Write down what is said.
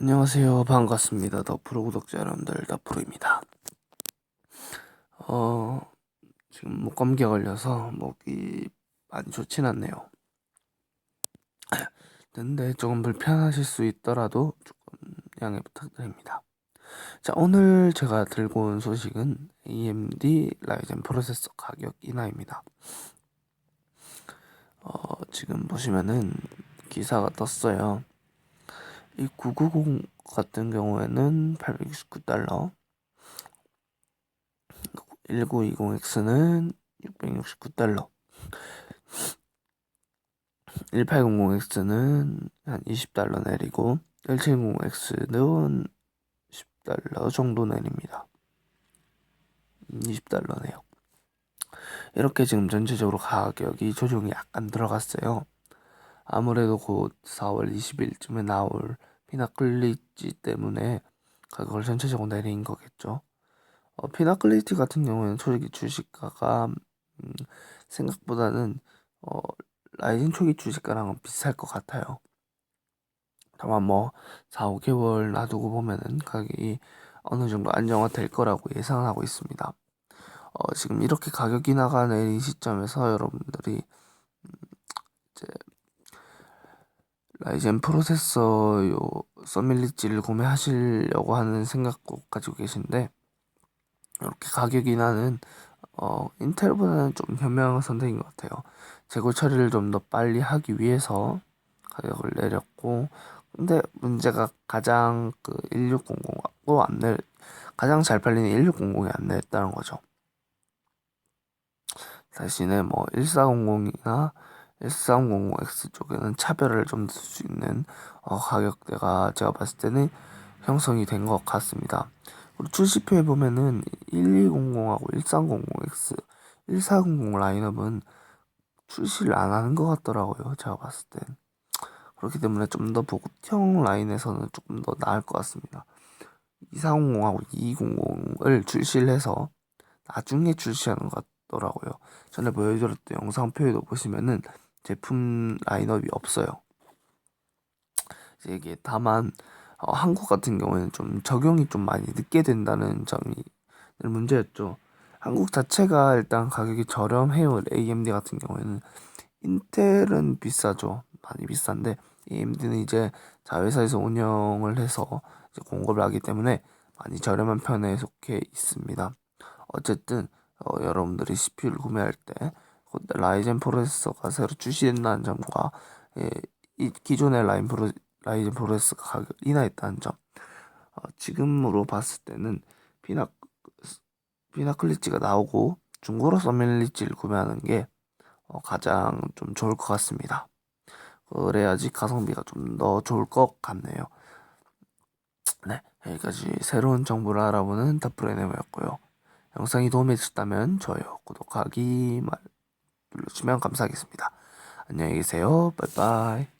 안녕하세요. 반갑습니다. 더프로 구독자 여러분들, 더프로입니다. 어, 지금 목감기가 걸려서 목이 많이 좋진 않네요. 근데 조금 불편하실 수 있더라도 조금 양해 부탁드립니다. 자, 오늘 제가 들고 온 소식은 AMD 라이젠 프로세서 가격 인하입니다. 어, 지금 보시면은 기사가 떴어요. 이 990 같은 경우에는 869달러, 1920X는 669달러, 1800X는 한 20달러 내리고 1700X는 10달러 정도 내립니다. 20달러네요. 이렇게 지금 전체적으로 가격이 조정이 약간 들어갔어요. 아무래도 곧 4월 20일쯤에 나올 피나클리지 때문에 가격을 전체적으로 내린 거겠죠. 어, 피나클리티 같은 경우에는 솔직히 주식가가 음, 생각보다는 어, 라이징 초기 주식가랑은 비쌀 것 같아요. 다만 뭐 4, 5개월 놔두고 보면은 가격이 어느 정도 안정화 될 거라고 예상하고 있습니다. 어, 지금 이렇게 가격이 나가는 이 시점에서 여러분들이 음, 이제 라이젠 프로세서 요 서밀리지를 구매하시려고 하는 생각 꼭 가지고 계신데 이렇게 가격이 나는 어, 인텔보다는 좀 현명한 선택인 것 같아요. 재고 처리를 좀 더 빨리 하기 위해서 가격을 내렸고 근데 문제가 가장 그 1600하고 안 내, 가장 잘 팔리는 1600이 안 냈다는 거죠. 대신에 뭐 1400이나 1300X 쪽에는 차별을 좀둘수 있는 어, 가격대가 제가 봤을 때는 형성이 된 것 같습니다. 출시표에 보면은 1200하고 1300X, 1400 라인업은 출시를 안 하는 것 같더라고요. 제가 봤을 땐. 그렇기 때문에 좀 더 보급형 라인에서는 조금 더 나을 것 같습니다. 2400하고 220을 출시를 해서 나중에 출시하는 것 같더라고요. 전에 보여드렸던 영상 표에도 보시면은 제품 라인업이 없어요. 이게 다만 어, 한국 같은 경우에는 좀 적용이 좀 많이 늦게 된다는 점이 문제였죠. 한국 자체가 일단 가격이 저렴해요. AMD 같은 경우에는 인텔은 비싸죠. 많이 비싼데 AMD는 이제 자회사에서 운영을 해서 공급을 하기 때문에 많이 저렴한 편에 속해 있습니다. 어쨌든 어, 여러분들이 CPU를 구매할 때 라이젠 프로세서가 새로 출시된다는 점과 예, 이 기존의 라인 프로, 라이젠 프로세서가 가격 인하했다는 점 어, 지금으로 봤을 때는 피나 피나클리치가 나오고 중고로 서밀리치를 구매하는 게 어, 가장 좀 좋을 것 같습니다. 그래야지 가성비가 좀 더 좋을 것 같네요. 네, 여기까지 새로운 정보를 알아보는 더프레네모였고요. 영상이 도움이 되셨다면 좋아요, 구독하기 말 눌러주시면 감사하겠습니다. 안녕히 계세요. 빠이빠이.